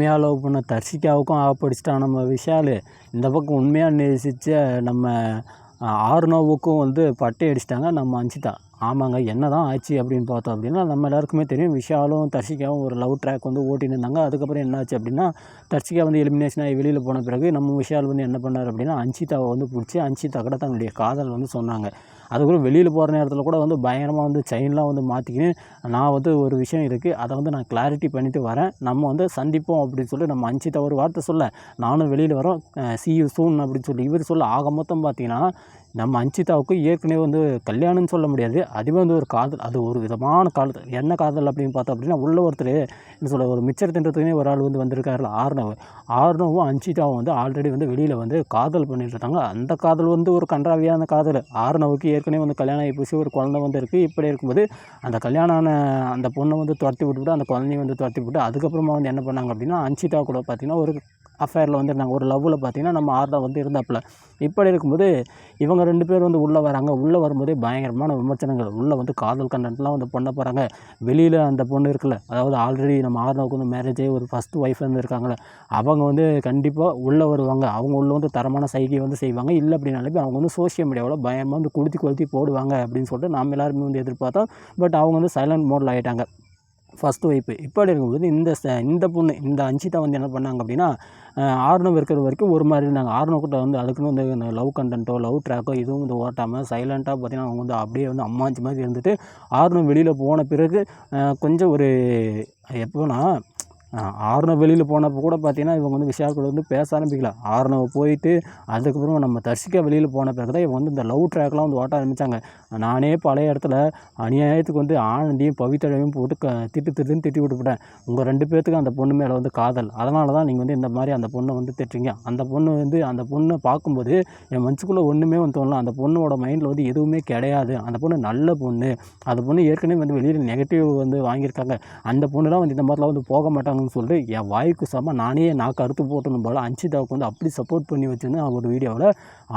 உண்மையாக லவ் பண்ண தர்ஷிகாவுக்கும் ஆப்படிச்சிட்டான் நம்ம விஷால். இந்த பக்கம் உண்மையாக நேசித்த நம்ம ஆர்னோவுக்கும் வந்து பட்டை அடிச்சிட்டாங்க நம்ம அஞ்சிதா. ஆமாங்க என்ன தான் ஆச்சு அப்படின்னு பார்த்தோம் அப்படின்னா நம்ம எல்லாருக்குமே தெரியும் விஷாலும் தர்ஷிகாவும் ஒரு லவ் ட்ராக் வந்து ஓட்டின்னு இருந்தாங்க. அதுக்கப்புறம் என்னாச்சு அப்படின்னா தர்ஷிகா வந்து எலிமினேஷன் ஆகி வெளியில் போன பிறகு நம்ம விஷால் வந்து என்ன பண்ணார் அப்படின்னா அஞ்சிதாவை வந்து பிடிச்சி அஞ்சிதா கூட தன்னுடைய காதல் வந்து சொன்னாங்க. அதுக்குள்ளே வெளியில் போகிற நேரத்தில் கூட வந்து பயங்கரமாக வந்து செயின்லாம் வந்து மாற்றிக்கின்னு நான் வந்து ஒரு விஷயம் இருக்குது அதை வந்து நான் கிளாரிட்டி பண்ணிவிட்டு வரேன். நம்ம வந்து சந்திப்போம் அப்படின்னு சொல்லி நம்ம அஞ்சு ஒரு வார்த்தை சொல்ல நானும் வெளியில் வரோம் சி யூ சூன் அப்படின்னு சொல்லி இவர் சொல்ல ஆக மொத்தம் பார்த்தீங்கன்னா நம்ம அஞ்சிதாவுக்கு ஏற்கனவே வந்து கல்யாணம்னு சொல்ல முடியாது. அதுவே வந்து ஒரு காதல். அது ஒரு விதமான காதல். என்ன காதல் அப்படின்னு பார்த்தோம் அப்படின்னா உள்ள ஒருத்தர் என்ன சொல்ல ஒரு மிச்சர் தின்றதுக்குனே ஒரு ஆள் வந்து வந்திருக்காருல ஆர்னவ் ஆர்னவும் அஞ்சிதாவும் வந்து ஆல்ரெடி வந்து வெளியில் வந்து காதல் பண்ணிட்டு இருக்காங்க. அந்த காதல் வந்து ஒரு கன்றாவியான காதல். ஆர்னவுக்கு ஏற்கனவே வந்து கல்யாணம் ஆகி போச்சு ஒரு குழந்தை வந்து இருக்குது இப்படி இருக்கும்போது அந்த கல்யாணம் ஆன அந்த பொண்ணை வந்து துரத்தி விட்டுவிட்டு அந்த குழந்தைய வந்து துரத்தி விட்டு அதுக்கப்புறமா வந்து என்ன பண்ணாங்க அப்படின்னா அஞ்சிதா கூட பார்த்திங்கன்னா ஒரு அஃபேரில் வந்து இருந்தாங்க ஒரு லவ்வில் பார்த்தீங்கன்னா நம்ம ஆர்டர் வந்து இருந்தாப்புல. இப்படி இருக்கும்போது இவங்க ரெண்டு பேர் வந்து உள்ளே வராங்க. உள்ளே வரும்போதே பயங்கரமான விமர்சனங்கள். உள்ளே வந்து காதல் கண்டென்ட்லாம் வந்து பண்ண போகிறாங்க வெளியில் அந்த பொண்ணு இருக்குல்ல அதாவது ஆல்ரெடி நம்ம ஆர்டருக்கு வந்து மேரேஜ் ஆகி ஒரு ஃபஸ்ட்டு ஒய்ஃப் வந்து இருக்காங்களே அவங்க வந்து கண்டிப்பாக உள்ளே வருவாங்க. அவங்க உள்ளே வந்து தரமான சைகை வந்து செய்வாங்க. இல்லை அப்படின்னாலுமே அவங்க வந்து சோஷியல் மீடியாவில் பயமாக வந்து கொளுத்தி கொளுத்தி போடுவாங்க அப்படின்னு சொல்லிட்டு நாம் எல்லாருமே வந்து எதிர்பார்த்தோம். பட் அவங்க வந்து சைலண்ட் மோடில் ஆகிட்டாங்க ஃபஸ்ட்டு ஒய்ஃபு இப்படி இருக்கும்போது இந்த ச இந்த பொண்ணு இந்த அஞ்சிதா வந்து என்ன பண்ணாங்க அப்படின்னா ஆர்னவ் இருக்கிற வரைக்கும் ஒரு மாதிரி இருந்தாங்க. ஆர்னவ் கிட்ட வந்து அதுக்குன்னு வந்து லவ் கண்டென்ட்டோ லவ் ட்ராக்கோ இதுவும் வந்து ஓட்டாமல் சைலண்ட்டாக பார்த்தீங்கன்னா அவங்க வந்து அப்படியே வந்து அம்மாஞ்சி மாதிரி இருந்துட்டு ஆர்னவ் வெளியில் போன பிறகு கொஞ்சம் ஒரு எப்போனா ஆர்னவ் வெளியில் போனப்போ கூட பார்த்தீங்கன்னா இவங்க வந்து விஷயா கூட வந்து பேச ஆரம்பிக்கல. ஆர்னவ் போயிட்டு அதுக்கப்புறம் நம்ம தர்ஷிகா வெளியில் போன பிறகு தான் இவங்க வந்து இந்த லவ் ட்ராக்லாம் வந்து ஓட்ட ஆரம்பித்தாங்க நானே பழைய இடத்துல அநியாயத்துக்கு வந்து ஆனந்தியும் பவித்ராவையும் போட்டு க திட்டு திட்டுன்னு திட்டி விட்டுவிட்டேன் உங்கள் ரெண்டு பேர்த்துக்கு அந்த பொண்ணு மேலே வந்து காதல். அதனால தான் நீங்கள் வந்து இந்த மாதிரி அந்த பொண்ணை வந்து திட்டுறீங்க. அந்த பொண்ணு வந்து அந்த பொண்ணை பார்க்கும்போது என் மனசுக்குள்ளே ஒன்றுமே வந்து தோணலாம் அந்த பொண்ணோட மைண்டில் வந்து எதுவுமே கிடையாது. அந்த பொண்ணு நல்ல பொண்ணு. அந்த பொண்ணு ஏற்கனவே வந்து வெளியில் நெகட்டிவ் வந்து வாங்கியிருக்காங்க. அந்த பொண்ணுலாம் வந்து இந்த மாதிரிலாம் வந்து போக மாட்டாங்க. பண்ணணும்னு சொல்லிட்டு என் வாய்க்கு சம நானே நான் கருத்து போட்டணும் போல் அஞ்சிதாவுக்கு வந்து அப்படி சப்போர்ட் பண்ணி வச்சுருந்தேன் ஒரு வீடியோவில்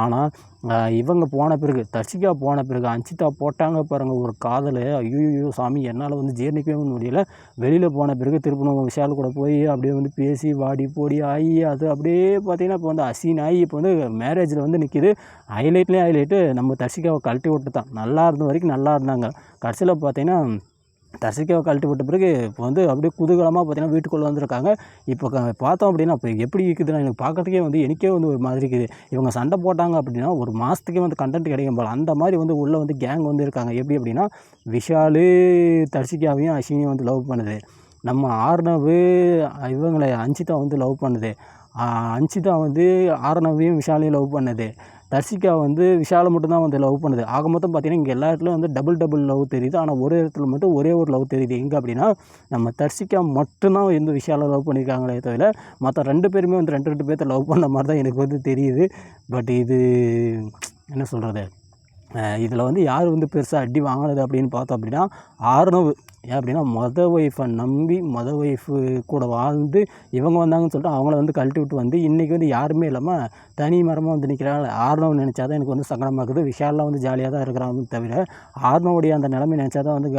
ஆனால் இவங்க போன பிறகு தர்ஷிகா போன பிறகு அன்சிதா போட்டாங்க பாருங்கள் ஒரு காதல். ஐயோ சாமி என்னால் வந்து ஜீர்ணிக்கவே முடியல. வெளியில் போன பிறகு திருப்பணம் விஷால் கூட போய் அப்படியே வந்து பேசி வாடி போடி ஆகி அது அப்படியே பார்த்தீங்கன்னா இப்போ வந்து அசீன் ஆகி இப்போ வந்து மேரேஜில் வந்து நிற்கிது ஹைலைட்லேயும் ஹைலைட்டு நம்ம தர்ஷிகாவை கழட்டி விட்டு தான் நல்லா இருந்த வரைக்கும் நல்லா இருந்தாங்க. கடைசியில் பார்த்தீங்கன்னா தர்சிக்காவை கழட்டி விட்ட பிறகு இப்போ வந்து அப்படியே குதூகலமாக பார்த்தீங்கன்னா வீட்டுக்குள்ளே வந்திருக்காங்க. இப்போ பார்த்தோம் அப்படின்னா இப்போ எப்படி இருக்குதுன்னா எனக்கு பார்க்கறதுக்கே வந்து எனக்கே வந்து ஒரு மாதிரி இருக்குது. இவங்க சண்டை போட்டாங்க அப்படின்னா ஒரு மாதத்துக்கே வந்து கண்டென்ட் கிடைக்கும் போல். அந்த மாதிரி வந்து உள்ளே வந்து கேங் வந்து இருக்காங்க. எப்படி அப்படின்னா விஷாலு தர்சிகாவையும் அஸ்வினியும் வந்து லவ் பண்ணுது. நம்ம ஆர்னவு இவங்களை அஞ்சிதா வந்து லவ் பண்ணுது. அஞ்சிதா வந்து ஆர்னவையும் விஷாலையும் லவ் பண்ணுது. தர்ஷிகா வந்து விஷாலை மட்டும்தான் வந்து லவ் பண்ணுது. ஆக மொத்தம் பார்த்தீங்கன்னா இங்கே எல்லா இடத்துலையும் வந்து டபுள் டபுள் லவ் தெரியுது. ஆனால் ஒரே இடத்துல மட்டும் ஒரே ஒரு லவ் தெரியுது. எங்கே அப்படின்னா நம்ம தர்ஷிகா மட்டும்தான் வந்து விஷாலை லவ் பண்ணியிருக்காங்களே தவிர மற்ற ரெண்டு பேருமே வந்து ரெண்டு ரெண்டு பேர்த்த லவ் பண்ண மாதிரி தான் எனக்கு வந்து தெரியுது. பட் இது என்ன சொல்கிறது இதில் வந்து யார் வந்து பெருசாக அடி வாங்கினது அப்படின்னு பார்த்தோம் அப்படின்னா ஆறுனவு ஏன் அப்படின்னா மொதல் ஒய்ஃபை நம்பி மொதல் ஒய்ஃபு கூட வாழ்ந்து இவங்க வந்தாங்கன்னு சொல்லிட்டு அவங்கள வந்து கழட்டி விட்டு வந்து இன்றைக்கி வந்து யாருமே இல்லாமல் தனி மரமாக வந்து நிற்கிறாங்க ஆர்னவ் நினச்சா தான் எனக்கு வந்து சங்கடமாக இருக்குது விஷாலெலாம் வந்து ஜாலியாக தான் இருக்கிறாங்க தவிர ஆர்னவுடைய அந்த நிலைமை நினச்சா தான் வந்து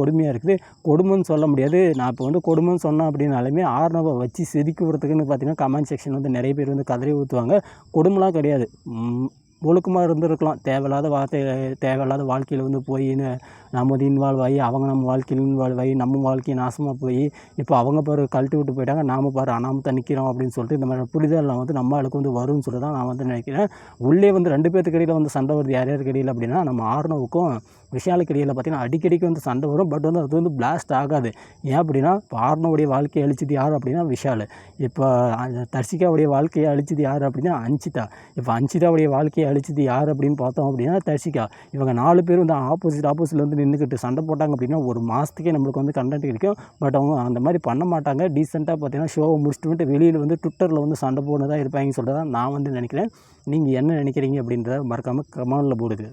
கொடுமையாக இருக்குது. கொடுமைன்னு சொல்ல முடியாது. நான் இப்போ வந்து கொடுமைன்னு சொன்னேன் அப்படின்னாலுமே ஆர்னவை வச்சு செதுக்கி விடுறதுக்குன்னு பார்த்தீங்கன்னா கமெண்ட் செக்ஷன் வந்து நிறைய பேர் வந்து கதறி ஊற்றுவாங்க கொடுமைலாம் கிடையாது. ஒழுக்கமாக இருந்திருக்கலாம். தேவையில்லாத வார்த்தை தேவையில்லாத வாழ்க்கையில் வந்து போயின்னு நம்ம வந்து இன்வால்வ் ஆகி அவங்க நம்ம வாழ்க்கையில் இன்வால்வ் ஆகி நம்ம வாழ்க்கையை நாசமாக போய் இப்போ அவங்க பாரு கழட்டி விட்டு போயிட்டாங்க நாம் பாரு அனாமத்தான் நிற்கிறோம் அப்படின்னு சொல்லிட்டு இந்த மாதிரி புரிதல்லாம் வந்து நம்ம ஆளுக்கு வந்து வரும்னு சொல்லி தான் நான் வந்து நினைக்கிறேன். உள்ளே வந்து ரெண்டு பேர்த்துக்கு இடையில் வந்து சண்டை வருது. யார் யாருக்கு இடையில் அப்படின்னா நம்ம ஆர்னவுக்கும் விஷாலுக்கு இடையில் பார்த்திங்கன்னா அடிக்கடிக்கு வந்து சண்டை வரும். பட் வந்து அது வந்து பிளாஸ்ட் ஆகாது. ஏன் அப்படின்னா பார்னோடைய வாழ்க்கையை அழிச்சது யார் அப்படின்னா விஷால். இப்போ தர்ஷிகாவுடைய வாழ்க்கையை அழிச்சது யார் அப்படின்னா அன்சிதா இப்போ அன்சிதாவுடைய வாழ்க்கையை அழிச்சது யார் அப்படின்னு பார்த்தோம் அப்படின்னா தர்ஷிகா. இவங்க நாலு பேர் வந்து ஆப்போசிட் ஆப்போசிட்டில் வந்து நின்றுக்கிட்டு சண்டை போட்டாங்க அப்படின்னா ஒரு மாதத்துக்கே நம்மளுக்கு வந்து கண்டென்ட் கிடைக்கும். பட் அவங்க அந்த மாதிரி பண்ண மாட்டாங்க. டீசெண்டாக பார்த்தீங்கன்னா ஷோவை முடிச்சுட்டு வந்துட்டு வெளியில் வந்து ட்விட்டரில் வந்து சண்டை போனதாக இருப்பாங்கன்னு சொல்லிட்டு தான் நான் வந்து நினைக்கிறேன். நீங்கள் என்ன நினைக்கிறீங்க அப்படின்றத மறக்காமல் கமெண்டில் போடுது